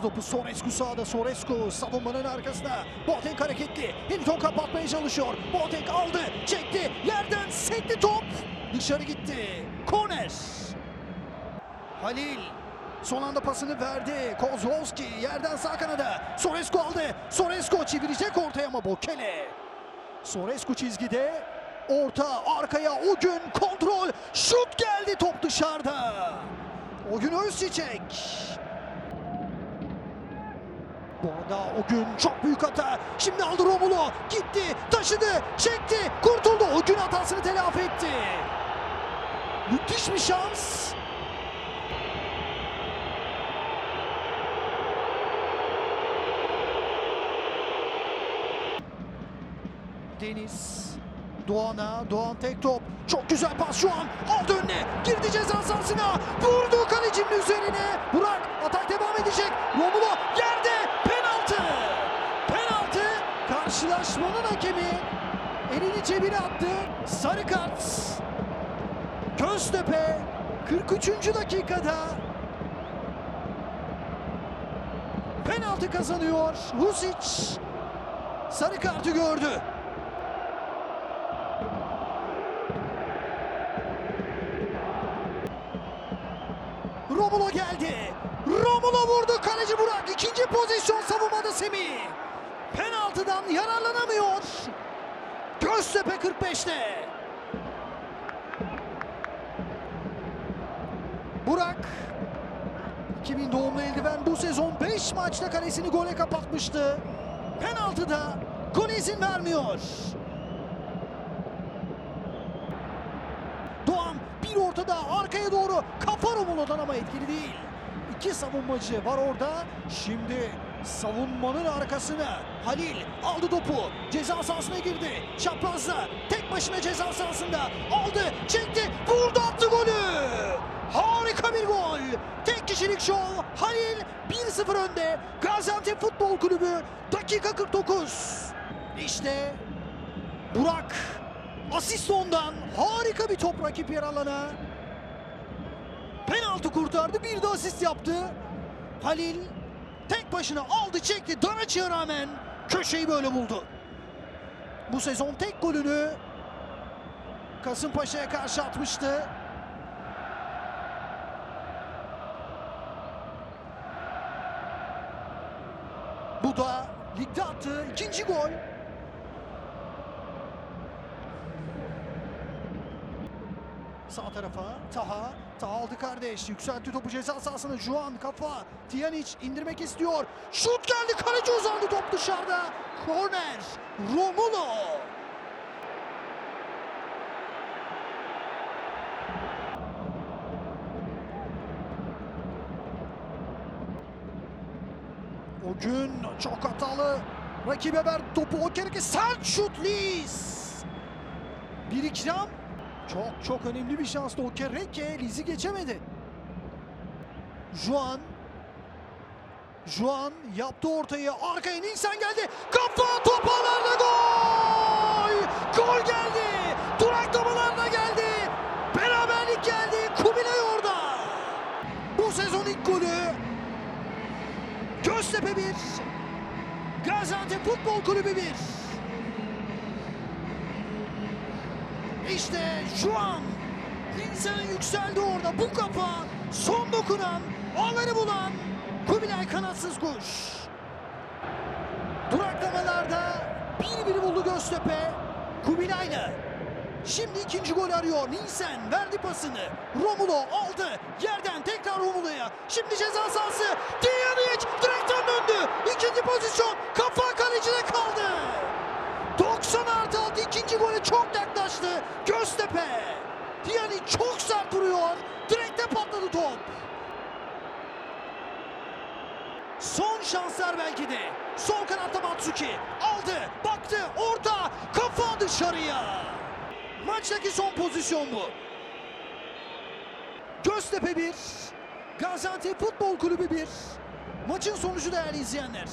Aldı topu Sorescu sağda. Sorescu savunmanın arkasında. Boateng hareketli. Hilton kapatmaya çalışıyor. Boateng aldı. Çekti. Yerden sekti top. Dışarı gitti. Korner. Halil son anda pasını verdi. Kozlowski yerden sağ kanada. Sorescu aldı. Sorescu çevirecek ortaya ama Bokele. Sorescu çizgide. Orta arkaya o gün kontrol. Şut geldi top dışarıda. O gün Özçiçek. Bu arada o gün çok büyük hata. Şimdi aldı Romulo. Gitti, taşıdı, çekti, kurtuldu. O gün hatasını telafi etti. Müthiş bir şans. Deniz. Doğan'a, Doğan tek top. Çok güzel pas şu an. Aldı önüne. Girdi ceza sahasına. Vurdu kalecinin üzerine. Burak atak devam edecek. Romulo yerde. Penaltı. Penaltı. Karşılaşmanın hakemi elini cebine attı. Sarı kart. Göztepe 43. dakikada penaltı kazanıyor. Husic sarı kartı gördü. Romulo geldi. Romulo vurdu. Kaleci Burak. İkinci pozisyon savunmada Semih. Penaltıdan yararlanamıyor. Göztepe 45'te. Burak 2000 doğumlu eldiven bu sezon 5 maçta kalesini gole kapatmıştı. Penaltıda gol izin vermiyor. Doğan bir ortada arkaya doğru kafa Romulo'dan ama etkili değil. İki savunmacı var orada. Şimdi savunmanın arkasına Halil aldı topu. Ceza sahasına girdi. Çaprazda tek başına ceza sahasında aldı, çekti, vurdu attı golü. Harika bir gol. Tek kişilik şov. Halil 1-0 önde. Gaziantep Futbol Kulübü dakika 49. İşte Burak asist ondan harika bir top rakip yer alana. Penaltı kurtardı bir de asist yaptı. Halil tek başına aldı çekti Danaçı'ya rağmen köşeyi böyle buldu. Bu sezon tek golünü Kasımpaşa'ya karşı atmıştı. Bu da ligde attığı ikinci gol. Sağ tarafa Taha. Taha aldı kardeş. Yükseltti topu ceza sahasına. Juan kafa. Tiyanic indirmek istiyor. Şut geldi. Kaleci uzandı top dışarıda. Korner. Romulo. O gün çok hatalı. Rakibe ver topu. O kereke sert şut Liz. Bir ikram. Çok çok önemli bir şanstı. O kereke Liz'i geçemedi. Juan. Juan yaptı ortayı. Arkaya Nilsen geldi. Kafa top ağlarda gol. Gol geldi. Duraklamalarına geldi. Beraberlik geldi. Kubilay orada. Bu sezon ilk golü. Göztepe 1. Gaziantep Futbol Kulübü 1. İşte şu an insan yükseldi orada. Bu kafa son dokunan, ağları bulan Kubilay kanatsız kuş. Duraklamalarda bir biri buldu Göztepe. Kubilay'la. Şimdi ikinci gol arıyor. Nilsen verdi pasını. Romulo aldı. Yerden tekrar Romulo'ya. Şimdi ceza sahası. Dijanic direkten döndü. İkinci pozisyon. Kafa kalecide kaldı. Göztepe. Dijanic çok sert vuruyor. Direkte patladı top. Son şanslar belki de. Sol kanatta Matsuki. Aldı, baktı, orta, kafa dışarıya. Maçtaki son pozisyon bu. Göztepe 1, Gaziantep Futbol Kulübü 1. Maçın sonucu değerli izleyenler.